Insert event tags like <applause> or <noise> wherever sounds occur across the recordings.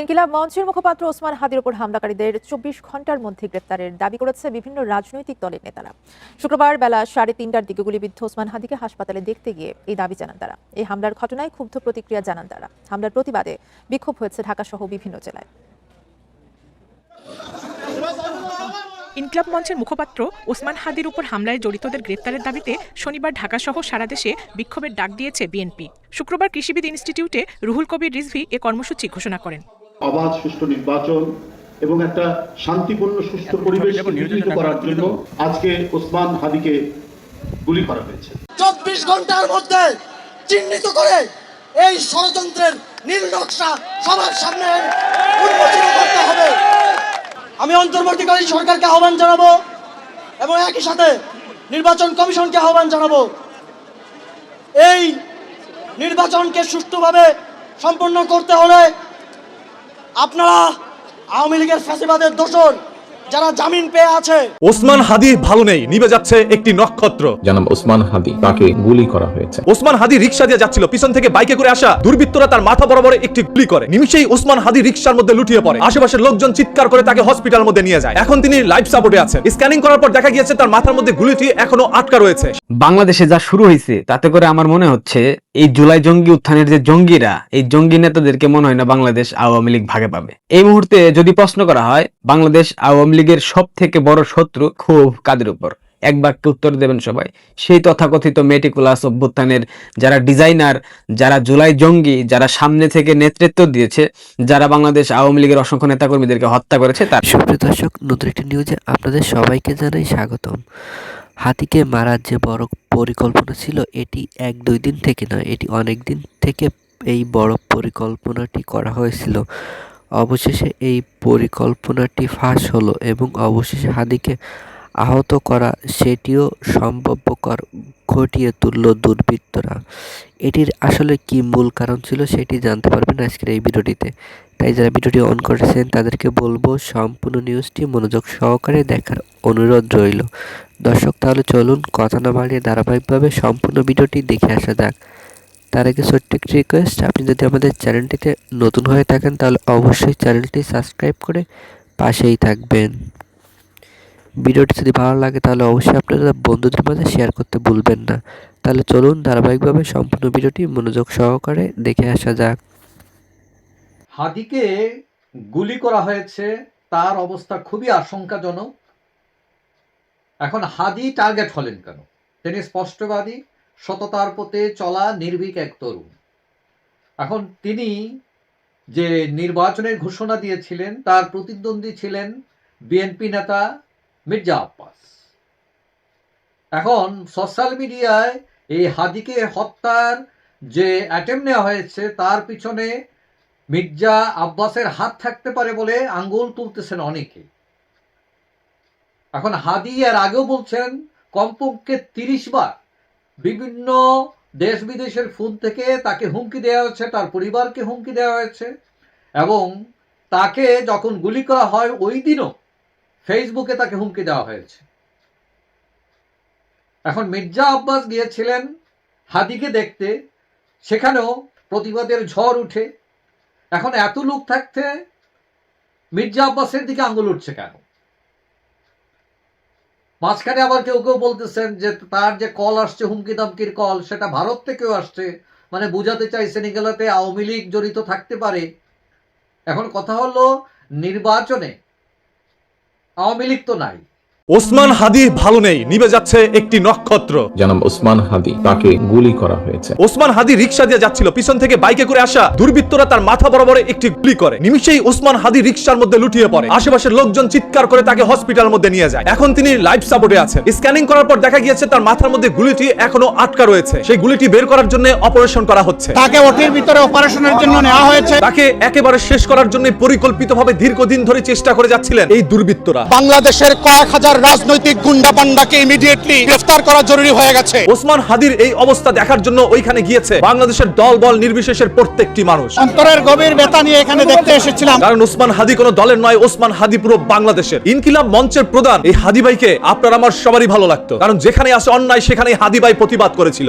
ইনকিলাব মঞ্চের মুখপাত্র ওসমান হাদির ওপর হামলাকারীদের চব্বিশ ঘণ্টার মধ্যে গ্রেপ্তারের দাবি করেছে বিভিন্ন রাজনৈতিক দলের নেতারা। শুক্রবার বেলা সাড়ে তিনটার দিকে গুলিবিদ্ধ ওসমান হাদিকে হাসপাতালে দেখতে গিয়ে এই দাবি জানান তারা। এই হামলার ঘটনায় ক্ষুব্ধ প্রতিক্রিয়া জানান তারা। হামলার প্রতিবাদে বিক্ষোভ হয়েছে ঢাকা সহ বিভিন্ন জেলায়। ইনকলাব মঞ্চের মুখপাত্র ওসমান হাদির উপর হামলায় জড়িতদের গ্রেপ্তারের দাবিতে শনিবার ঢাকাসহ সারা দেশে বিক্ষোভের ডাক দিয়েছে বিএনপি। শুক্রবার কৃষিবিদ ইনস্টিটিউটে রুহুল কবির রিজভি এ কর্মসূচি ঘোষণা করেন। অবাধ সুষ্ঠু নির্বাচন এবং একটা শান্তিপূর্ণ সুস্থ পরিবেশ নির্মিত করার জন্য আজকে ওসমান হাদিকে গুলি করা হয়েছে। চব্বিশ ঘণ্টার মধ্যে চিহ্নিত করে এই ষড়যন্ত্রের নীল নকশা সবার সামনে উন্মোচিত করতে হবে। আমি অন্তর্বর্তীকালীন সরকারকে আহ্বান জানাব এবং একই সাথে নির্বাচন কমিশনকে আহ্বান জানাব। এই নির্বাচনকে সুষ্ঠুভাবে সম্পন্ন করতে হলে আপনারা আওয়ামী লীগের ফাঁসিবাদের দোষর। যারা জামিন পেয়ে আছে। ওসমান হাদি ভালো নেই নিভে যাচ্ছে একটি নক্ষত্র। জানাব ওসমান হাদি তাকে গুলি করা হয়েছে। ওসমান হাদি রিক্সা দিয়ে যাচ্ছিল পিছন থেকে বাইকে করে আসা দুর্বৃত্তরা তার মাথা বরাবর একটি গুলি করে। নিমিশেই ওসমান হাদি রিক্সার মধ্যে লুটিয়ে পড়ে। আশেপাশের লোকজন চিৎকার করে তাকে হসপিটাল মধ্যে নিয়ে যায়। এখন তিনি লাইফ সাপোর্টে আছেন। স্ক্যানিং করার পর দেখা গিয়েছে তার মাথার মধ্যে গুলিটি এখনও আটকা রয়েছে। বাংলাদেশে যা শুরু হয়েছে তাতে করে আমার মনে হচ্ছে এই জুলাই জঙ্গি উত্থানের যে জঙ্গিরা এই জঙ্গি নেতাদেরকে মনে হয় না বাংলাদেশ আওয়ামী লীগ ভাগে পাবে। এই মুহূর্তে যদি প্রশ্ন করা হয় বাংলাদেশ আওয়ামী লীগের সব থেকে বড় শত্রু খুব কাদের উপর? এক বাক্যে উত্তর দেবেন সবাই? সেই তথাকথিত মেটিকুলাস অভ্যুত্থানের যারা ডিজাইনার, যারা জুলাই জঙ্গি, যারা সামনে থেকে নেতৃত্ব দিয়েছে, যারা বাংলাদেশ আওয়ামী লীগের অসংখ্য নেতাকর্মীদেরকে হত্যা করেছে, তার সুপ্রিয় দর্শক, নতুন একটি নিউজে আপনাদের সবাইকে জানাই স্বাগতম। হাতিকে মারার যে বড় পরিকল্পনা ছিল, এটি এক দুই দিন থেকে নয়, এটি অনেক দিন থেকে এই বড় পরিকল্পনাটি করা হয়েছিল। অবশেষে এই পরিকল্পনাটি ফাঁস হলো এবং অবশেষে হাদিকে আহত করা সেটিও সম্ভবকর ঘটিয়ে তুলল দুর্বৃত্তরা। এটির আসলে কি মূল কারণ ছিল সেটি জানতে পারবেন আজকের এই ভিডিওটিতে। তাই যারা ভিডিওটি অন করেছেন, তাদেরকে বলব সম্পূর্ণ নিউজটি মনোযোগ সহকারে দেখার অনুরোধ রইল। দর্শক, তাহলে চলুন কথা না বাড়িয়ে ধারাবাহিকভাবে সম্পূর্ণ ভিডিওটি দেখে আসা যাক। তার আগে ছোট্ট একটি রিকোয়েস্ট আপনি যদি আমাদের চ্যানেলটিতে নতুন হয়ে থাকেন, তাহলে অবশ্যই চ্যানেলটি সাবস্ক্রাইব করে পাশেই থাকবেন। ভিডিওটি যদি ভালো লাগে, তাহলে অবশ্যই আপনারা বন্ধুদের মাঝে শেয়ার করতে ভুলবেন না। তাহলে চলুন ধারাবাহিকভাবে সম্পূর্ণ ভিডিওটি মনোযোগ সহকারে দেখে আসা যাক। হাদিকে গুলি করা হয়েছে, তার অবস্থা খুবই আশঙ্কাজনক। এখন হাদি টার্গেট হলেন কেন? তিনি স্পষ্টবাদী সততার পথে চলা নির্ভীক এক তরুণ। এখন তিনি যে নির্বাচনের ঘোষণা দিয়েছিলেন, তার প্রতিদ্বন্দ্বী ছিলেন বিএনপি নেতা মির্জা আব্বাস। এখন সোশ্যাল মিডিয়ায় এই হাদিকে হত্যার যে অ্যাটেম্প নেওয়া হয়েছে, তার পিছনে মির্জা আব্বাসের হাত থাকতে পারে বলে আঙ্গুল তুলতেছেন অনেকে। এখন হাদি এর আগেও বলছেন, কমপক্ষে তিরিশ বার বিভিন্ন দেশ বিদেশের ফোন থেকে তাকে হুমকি দেওয়া হয়েছে, তার পরিবারকে হুমকি দেওয়া হয়েছে, এবং তাকে যখন গুলি করা হয়, ওই দিনও ফেসবুকে তাকে হুমকি দেওয়া হয়েছে। এখন মির্জা আব্বাস গিয়েছিলেন হাদিকে দেখতে, সেখানেও প্রতিবাদের ঝড় উঠে। এখন এত লোক থাকতে মির্জা আব্বাসের দিকে আঙ্গুল উঠছে কেন? মাঝখানে আবার কেউ কেউ বলতেছেন যে তার যে কল আসছে হুমকি দামকির কল, সেটা ভারত থেকেও আসছে। মানে বুঝাতে চাইছেন এগুলোতে আওয়ামী লীগ জড়িত থাকতে পারে। এখন কথা হলো, নির্বাচনে আওয়ামী লীগ তো নাই। ওসমান হাদি ভালো নেই নিভে যাচ্ছে একটি নক্ষত্র। জানাব ওসমান হাদি তাকে গুলি করা হয়েছে। ওসমান হাদি রিক্সা দিয়ে যাচ্ছিল পিছন থেকে বাইকে করে আসা দুর্বৃত্তরা তার মাথা বরাবর একটি গুলি করে। নিমিশেই ওসমান হাদি রিক্সার মধ্যে লুটিয়ে পড়ে। আশেপাশের লোকজন চিৎকার করে তাকে হসপিটাল মধ্যে নিয়ে যায়। এখন তিনি লাইফ সাপোর্টে আছেন। স্ক্যানিং করার পর দেখা গিয়েছে তার মাথার মধ্যে গুলিটি এখনও আটকা রয়েছে। সেই গুলিটি বের করার জন্য অপারেশন করা হচ্ছে। তাকে ওটির ভিতরে অপারেশনের জন্য নেওয়া হয়েছে। তাকে একেবারে শেষ করার জন্য পরিকল্পিতভাবে দীর্ঘদিন ধরে চেষ্টা করে যাচ্ছিলেন এই দুর্বৃত্তরা। বাংলাদেশের কয়েক হাজার রাজনৈতিক গুন্ডা পান্ডাকে ইমিডিয়েটলি গ্রেফতার করা জরুরি হয়ে গেছে। ওসমান হাদির এই অবস্থা দেখার জন্য ওইখানে গিয়েছে। বাংলাদেশের দল বল নির্বিশেষের প্রত্যেকটি মানুষ। অন্তরের গভীর ব্যথা নিয়ে এখানে দেখতে এসেছিলাম। কারণ ওসমান হাদি কোনো দলের নয় ওসমান হাদি পুরো বাংলাদেশের। ইনকিলাব মঞ্চের প্রধান এই হাদি ভাইকে আপনার আমার সবারই ভালো লাগতো। কারণ যেখানে আসে অন্যায় সেখানে হাদি ভাই প্রতিবাদ করেছিল।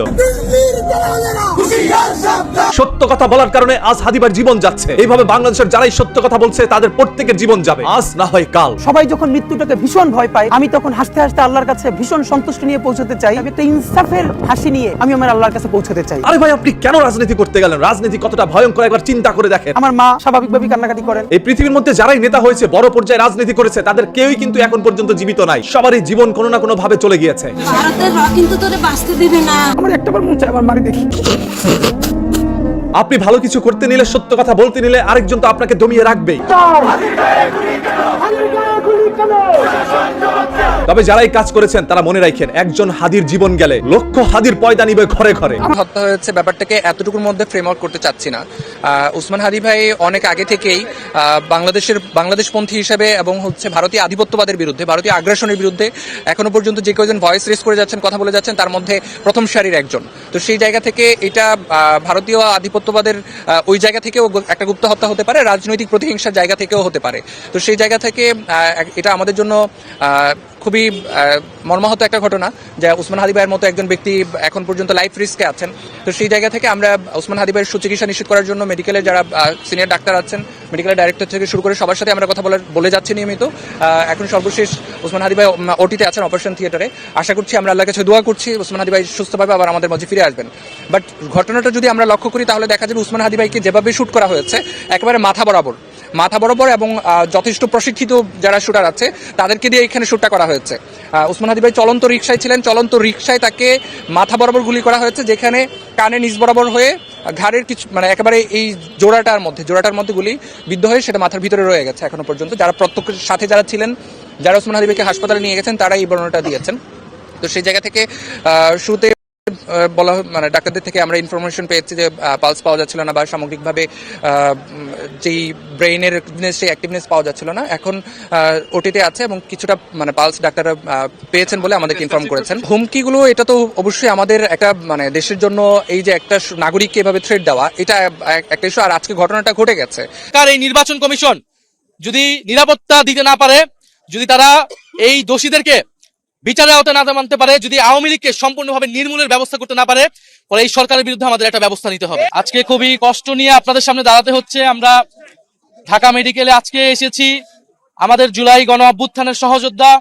সত্য কথা বলার কারণে আজ হাদিবার জীবন যাচ্ছে। এইভাবে বাংলাদেশের যারাই সত্য কথা বলছে তাদের প্রত্যেকের জীবন যাবে। আজ না হয় কাল। সবাই যখন মৃত্যুটাকে ভীষণ ভয় পায় আমি তখন হাসতে হাসতে আল্লাহর কাছে ভীষণ সন্তুষ্ট নিয়ে পৌঁছতে চাই আমি একটা ইনসাফের হাসি নিয়ে আমি আমার আল্লাহর কাছে পৌঁছতে চাই আরে ভাই আপনি কেন রাজনীতি করতে গেলেন রাজনীতি কতটা ভয়ঙ্কর একবার চিন্তা করে দেখেন আমার মা স্বাভাবিকভাবে কান্নাকাটি করেন এই পৃথিবীর মধ্যে যারাই নেতা হয়েছে বড় পর্যায়ে রাজনীতি করেছে তাদের কেউই কিন্তু এখন পর্যন্ত জীবিত নাই সবারই জীবন কোনো না কোনো ভাবে চলে গিয়েছে ভারতের র কিন্তু তোরে বাঁচতে দিবে না আমার একটাবার মন চায় আমার মারি দেখি আপনি ভালো কিছু করতে নিলে সত্য কথা বলতে নিলে আরেকজন তো আপনাকে দমিয়ে রাখবেই তবে যারাই কাজ করেছেন, তারা মনে রাখেন, একজন হাদির জীবন গেলে লক্ষ হাদির পয়দা নিবে ঘরে ঘরে। হত্যা হয়েছে, ব্যাপারটাকে এতটুকুর মধ্যে ফ্রেম আউট করতে চাচ্ছি না। উসমান হাদি ভাই অনেক আগে থেকেই বাংলাদেশের, বাংলাদেশপন্থী হিসেবে এবং হচ্ছে ভারতীয় আধিপত্যবাদের বিরুদ্ধে, ভারতীয় আগ্রাসনের বিরুদ্ধে এখনও পর্যন্ত যে কয়জন ভয়েস রেস করে যাচ্ছেন, কথা বলে যাচ্ছেন, তার মধ্যে প্রথম সারির একজন। তো সেই জায়গা থেকে এটা ভারতীয় আধিপত্যবাদের ওই জায়গা থেকেও একটা গুপ্ত হত্যা হতে পারে, রাজনৈতিক প্রতিহিংসার জায়গা থেকেও হতে পারে। তো সেই জায়গা থেকে এটা আমাদের জন্য খুবই মর্মাহত একটা ঘটনা যে উসমান হাদি ভাইয়ের মতো একজন ব্যক্তি এখন পর্যন্ত লাইফ রিস্কে আছেন। তো সেই জায়গা থেকে আমরা উসমান হাদি ভাইয়ের সুচিকিৎসা নিশ্চিত করার জন্য মেডিকেলের যারা সিনিয়র ডাক্তার আছেন মেডিকেলের ডাইরেক্টর থেকে শুরু করে সবার সাথে আমরা কথা বলে বলে যাচ্ছি নিয়মিত। এখন সর্বশেষ উসমান হাদি ভাই ওটিতে আছেন অপারেশন থিয়েটারে আশা করছি আমরা আল্লাহর কাছে দোয়া করছি, উসমান হাদি ভাই সুস্থভাবে আবার আমাদের মাঝে ফিরে আসবেন। বাট ঘটনাটা যদি আমরা লক্ষ্য করি, তাহলে দেখা যাবে উসমান হাদি ভাইকে যেভাবে শুট করা হয়েছে, একেবারে মাথা বরাবর। মাথা বরাবর এবং যথেষ্ট প্রশিক্ষিত যারা শুটার আছে তাদেরকে দিয়ে এখানে শুটটা করা হয়েছে। উসমান হাদি ভাই চলন্ত রিক্সায় ছিলেন চলন্ত রিক্সায় তাকে মাথা বরাবর গুলি করা হয়েছে যেখানে কানে নিচ বরাবর হয়ে ঘাড়ের কিছু মানে একেবারে এই জোড়াটার মধ্যে জোড়াটার মধ্যে গুলি বিদ্ধ হয়ে সেটা মাথার ভিতরে রয়ে গেছে এখনও পর্যন্ত। যারা প্রত্যক্ষ সাথে যারা ছিলেন যারা উসমান হাদি ভাইকে হাসপাতালে নিয়ে গেছেন তারা এই বর্ণনাটা দিয়েছেন। তো সেই জায়গা থেকে আহ, বলা মানে ডাক্তারদের থেকে আমরা ইনফরমেশন পেয়েছি যে পালস পাওয়া যাচ্ছিল না বা সামগ্রিকভাবে যেই ব্রেইনের সেই অ্যাক্টিভনেস পাওয়া যাচ্ছিল না। এখন ওটিতে আছে এবং কিছুটা মানে পালস ডাক্তাররা পেয়েছেন বলে আমাদেরকে ইনফর্ম করেছেন। হুমকিগুলো এটা তো অবশ্যই আমাদের একটা মানে দেশের জন্য এই যে একটা নাগরিককে এভাবে থ্রেট দেওয়া এটা একটা ইস্যু আর আজকে ঘটনাটা ঘটে গেছে। কার এই নির্বাচন কমিশন যদি নিরাপত্তা দিতে না পারে যদি তারা এই দোষীদেরকে বিচারে আওতা না মানতে পারে, যদি আওয়ামী লীগকে সম্পূর্ণভাবে নির্মূলের ব্যবস্থা করতে না পারে, ফলে এই সরকারের বিরুদ্ধে আমাদের একটা ব্যবস্থা নিতে হবে। আজকে খুবই কষ্ট নিয়ে আপনাদের সামনে দাঁড়াতে হচ্ছে। আমরা ঢাকা মেডিকেলে আজকে এসেছি। আমাদের জুলাই গণ অভ্যুত্থানের সহযোদ্ধা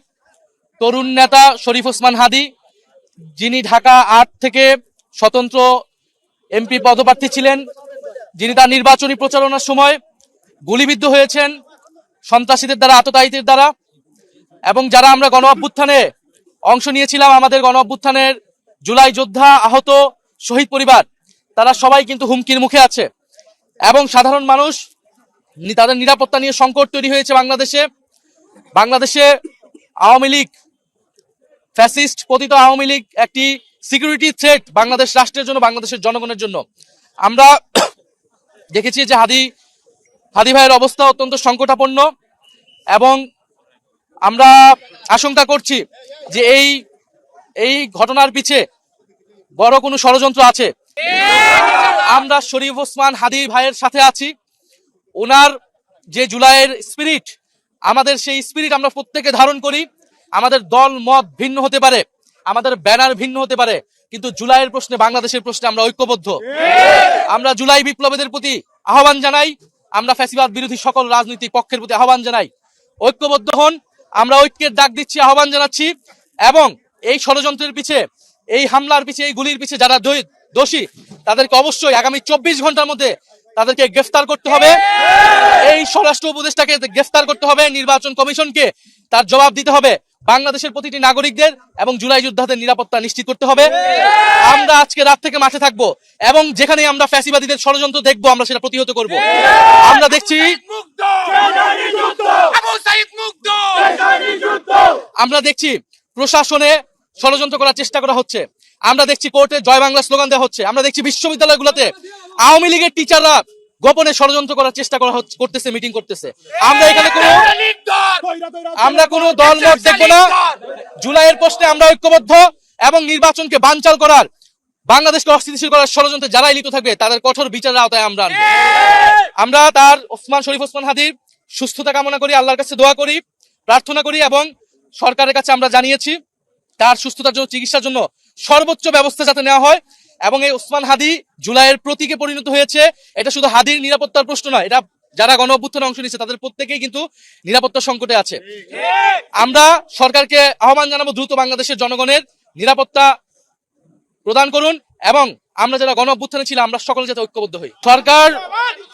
তরুণ নেতা শরীফ ওসমান হাদি, যিনি ঢাকা আট থেকে স্বতন্ত্র এমপি পদপ্রার্থী ছিলেন। যিনি তার নির্বাচনী প্রচারণার সময় গুলিবিদ্ধ হয়েছেন সন্ত্রাসীদের দ্বারা, আততায়ীদের দ্বারা। এবং যারা আমরা গণ অভ্যুত্থানে অংশ নিয়েছিলাম আমাদের গণ অভ্যুত্থানের জুলাই যোদ্ধা আহত শহীদ পরিবার। তারা সবাই কিন্তু হুমকির মুখে আছে। এবং সাধারণ মানুষ তাদের নিরাপত্তা নিয়ে সংকট তৈরি হয়েছে বাংলাদেশে। বাংলাদেশে আওয়ামী লীগ, ফ্যাসিস্ট পতিত আওয়ামী লীগ একটি সিকিউরিটি থ্রেট বাংলাদেশ রাষ্ট্রের জন্য, বাংলাদেশের জনগণের জন্য। আমরা <coughs> দেখেছি যে হাদি হাদি ভাইয়ের অবস্থা অত্যন্ত সংকটাপন্ন এবং আমরা আশঙ্কা করছি যে এই এই ঘটনার পিছে বড় কোনো ষড়যন্ত্র আছে। আমরা শরীফ ওসমান হাদি ভাইয়ের সাথে আছি। ওনার যে জুলাইয়ের স্পিরিট আমাদের সেই স্পিরিট আমরা প্রত্যেকে ধারণ করি। আমাদের দল, মত ভিন্ন হতে পারে, আমাদের ব্যানার ভিন্ন হতে পারে, কিন্তু জুলাইয়ের প্রশ্নে, বাংলাদেশের প্রশ্নে আমরা ঐক্যবদ্ধ। আমরা জুলাই বিপ্লবীদের প্রতি আহ্বান জানাই, আমরা ফ্যাসিবাদ বিরোধী সকল রাজনৈতিক পক্ষের প্রতি আহ্বান জানাই। ঐক্যবদ্ধ হন আমরা ঐক্যের ডাক দিচ্ছি আহ্বান জানাচ্ছি এবং এই ষড়যন্ত্রের পিছে এই হামলার পিছে এই গুলির পিছে যারা দোষী- দোষী তাদেরকে অবশ্যই আগামী চব্বিশ ঘণ্টার মধ্যে তাদেরকে গ্রেফতার করতে হবে। এই স্বরাষ্ট্র উপদেষ্টাকে গ্রেফতার করতে হবে নির্বাচন কমিশনকে তার জবাব দিতে হবে। বাংলাদেশের প্রতিটি নাগরিকদের এবং জুলাই যোদ্ধাদের নিরাপত্তা নিশ্চিত করতে হবে। আমরা আজকে রাত থেকে মাঠে থাকব এবং যেখানে আমরা ফ্যাসিবাদীদের ষড়যন্ত্র দেখব আমরা সেটা প্রতিহত করব। আমরা দেখছি আমরা দেখছি প্রশাসনে ষড়যন্ত্র করার চেষ্টা করা হচ্ছে। আমরা দেখছি কোর্টে জয় বাংলা স্লোগান দেওয়া হচ্ছে। আমরা দেখছি বিশ্ববিদ্যালয়গুলোতে আওয়ামী লীগের টিচাররা গোপনে ষড়যন্ত্র করার চেষ্টা করা করতেছে মিটিং করতেছে। আমরা এখানে কোনো আমরা কোনো দল মত দেখব না। জুলাইয়ের প্রশ্নে আমরা ঐক্যবদ্ধ এবং নির্বাচনকে বানচাল করার, বাংলাদেশকে অস্থিতিশীল করার ষড়যন্ত্রে যারাই লিপ্ত থাকবে, তাদের কঠোর বিচারের আওতায় আমরা আমরা তার ওসমান শরীফ ওসমান হাদির সুস্থতা কামনা করি, আল্লাহর কাছে দোয়া করি, প্রার্থনা করি এবং সরকারের কাছে আমরা জানিয়েছি, তার সুস্থতার জন্য, চিকিৎসার জন্য সর্বোচ্চ ব্যবস্থা যাতে নেওয়া হয়। এবং এই ওসমান হাদি জুলাইয়ের প্রতীকে পরিণত হয়েছে। এটা শুধু হাদির নিরাপত্তার প্রশ্ন নয় এটা যারা গণ অভ্যুত্থানে অংশ নিচ্ছে তাদের প্রত্যেকেই কিন্তু নিরাপত্তা সংকটে আছে। আমরা সরকারকে আহ্বান জানাব দ্রুত বাংলাদেশের জনগণের নিরাপত্তা প্রদান করুন এবং আমরা যারা গণ অভ্যুত্থানে ছিলাম, আমরা সকলে যাতে ঐক্যবদ্ধ হই। সরকার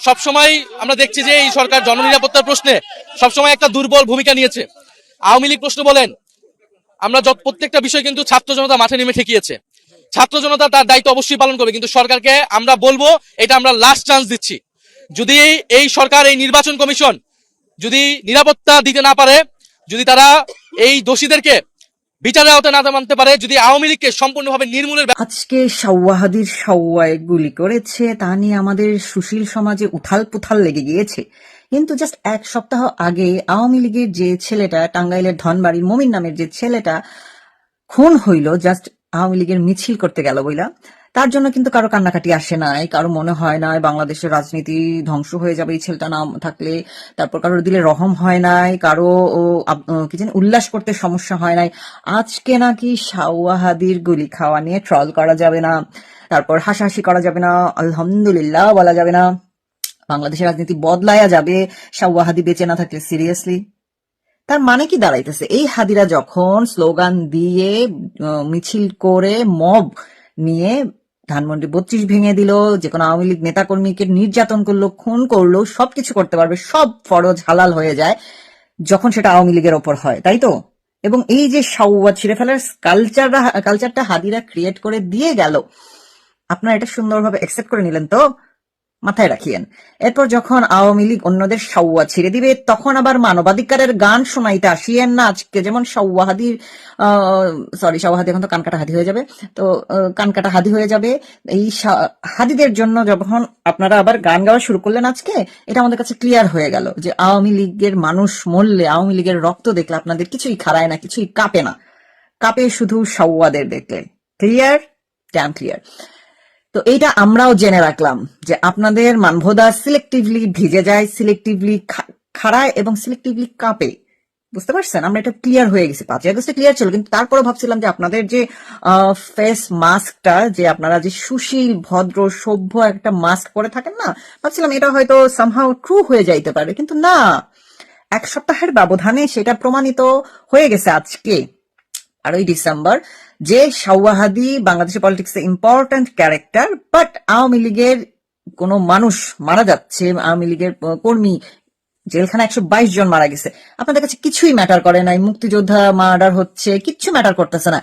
সবসময় আমরা দেখছি যে এই সরকার জননিরাপত্তার প্রশ্নে সবসময় একটা দুর্বল ভূমিকা নিয়েছে। আওয়ামী লীগ প্রশ্ন বলেন, আমরা যত প্রত্যেকটা বিষয় কিন্তু ছাত্র জনতা মাঠে নেমে ঠেকিয়েছে। ছাত্র জনতা তার দায়িত্ব অবশ্যই পালন করবে, কিন্তু সরকারকে আমরা বলব, এটা আমরা লাস্ট চান্স দিচ্ছি। যদি এই সরকার, এই নির্বাচন কমিশন যদি নিরাপত্তা দিতে না পারে, যদি তারা এই দোষীদেরকে বিচারের আওতায় না মানতে পারে, যদি আওয়ামী লীগকে সম্পূর্ণভাবে নির্মূলের আজকে সাওয়াহাদির সাওয়ায় গুলি করেছে, তা নিয়ে আমাদের সুশীল সমাজে উথাল পুথাল লেগে গিয়েছে। কিন্তু জাস্ট এক সপ্তাহ আগে আওয়ামী লীগের যে ছেলেটা, টাঙ্গাইলের ধনবাড়ির মমিন নামের যে ছেলেটা খুন হইল জাস্ট আওয়ামী লীগের মিছিল করতে গেল বইলা, তার জন্য কিন্তু কারও কান্নাকাটি আসে নাই, কারও মনে হয় নাই বাংলাদেশের রাজনীতি ধ্বংস হয়ে যাবে এই ছেলেটা নাম থাকলে, তারপর কারোর দিলে রহম হয় নাই, কারও কি জানি উল্লাস করতে সমস্যা হয় নাই। আজকে নাকি শাওয়াহাদির গুলি খাওয়া নিয়ে ট্রল করা যাবে না, তারপর হাসাহাসি করা যাবে না, আলহামদুলিল্লাহ বলা যাবে না। বাংলাদেশের রাজনীতি বদলায়া যাবে শাওয়াহাদি বেঁচে না থাকলে সিরিয়াসলি তার মানে কি দাঁড়াইতেছে? এই হাদিরা যখন স্লোগান দিয়ে মিছিল করে মব নিয়ে ধানমন্ডি বত্রিশ ভেঙে দিল যে কোনো আওয়ামী লীগ নেতাকর্মীকে নির্যাতন করল, খুন করল, সবকিছু করতে পারবে, সব ফরজ হালাল হয়ে যায় যখন সেটা আওয়ামী লীগের ওপর হয়, তাই তো? এবং এই যে সাউয়া ছিঁড়ে ফেলার কালচারটা কালচারটা হাদিরা ক্রিয়েট করে দিয়ে গেল, আপনারা এটা সুন্দরভাবে একসেপ্ট করে নিলেন তো? মাথায় রাখিয়েন। এরপর যখন আওয়ামী লীগ অন্যদের সাউয়া ছিঁড়ে দিবে, তখন আবার মানবাধিকারের গান শোনাইতে আসিয়েন না। আজকে যেমন সাউয়াহাদির সরি সাউহাদি এখন তো কানকাটা হাদি হয়ে যাবে। তো কানকাটা হাদি হয়ে যাবে। এই হাদিদের জন্য যখন আপনারা আবার গান গাওয়া শুরু করলেন আজকে, এটা আমাদের কাছে ক্লিয়ার হয়ে গেল যে আওয়ামী লীগের মানুষ মরলে, আওয়ামী লীগের রক্ত দেখলে আপনাদের কিছুই খারায় না, কিছুই কাঁপে না। কাঁপে শুধু সাউয়াদের দেখলে। ক্লিয়ার ড্যাম ক্লিয়ার তো এইটা আমরাও জেনে রাখলাম যে আপনাদের মানভোদা সিলেক্টিভলি ভিজে যায় সিলেক্টিভলি খাড়ায় এবং সিলেক্টিভলি কাঁপে। বুঝতে পারছেন? আমরা এটা ক্লিয়ার হয়ে গেছি। পাঁচই আগস্টে ক্লিয়ার ছিল, কিন্তু তারপরে ভাবছিলাম যে আপনাদের যে ফেস মাস্কটা যে আপনারা যে সুশীল, ভদ্র, সভ্য একটা মাস্ক পরে থাকেন না, ভাবছিলাম এটা হয়তো সামহাও ট্রু হয়ে যাইতে পারে, কিন্তু না। এক সপ্তাহের ব্যবধানে সেটা প্রমাণিত হয়ে গেছে আজকে। আড়াই ডিসেম্বর, যে শাওয়াহাদি বাংলাদেশের পলিটিক্সে ইম্পর্ট্যান্ট ক্যারেক্টার বাট আওয়ামী লীগের কোনো মানুষ মারা যাচ্ছে, আওয়ামী লীগের কর্মী জেলখানা একশো বাইশ জন মারা গেছে। আপনাদের কাছে কিছুই ম্যাটার করে নাই, মুক্তিযোদ্ধা মার্ডার হচ্ছে, কিচ্ছু ম্যাটার করতেছে না।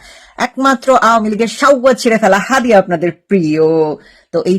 একমাত্র আওয়ামী লীগের সাউয়া ছিঁড়ে ফেলা হাদি আপনাদের প্রিয়। তো এই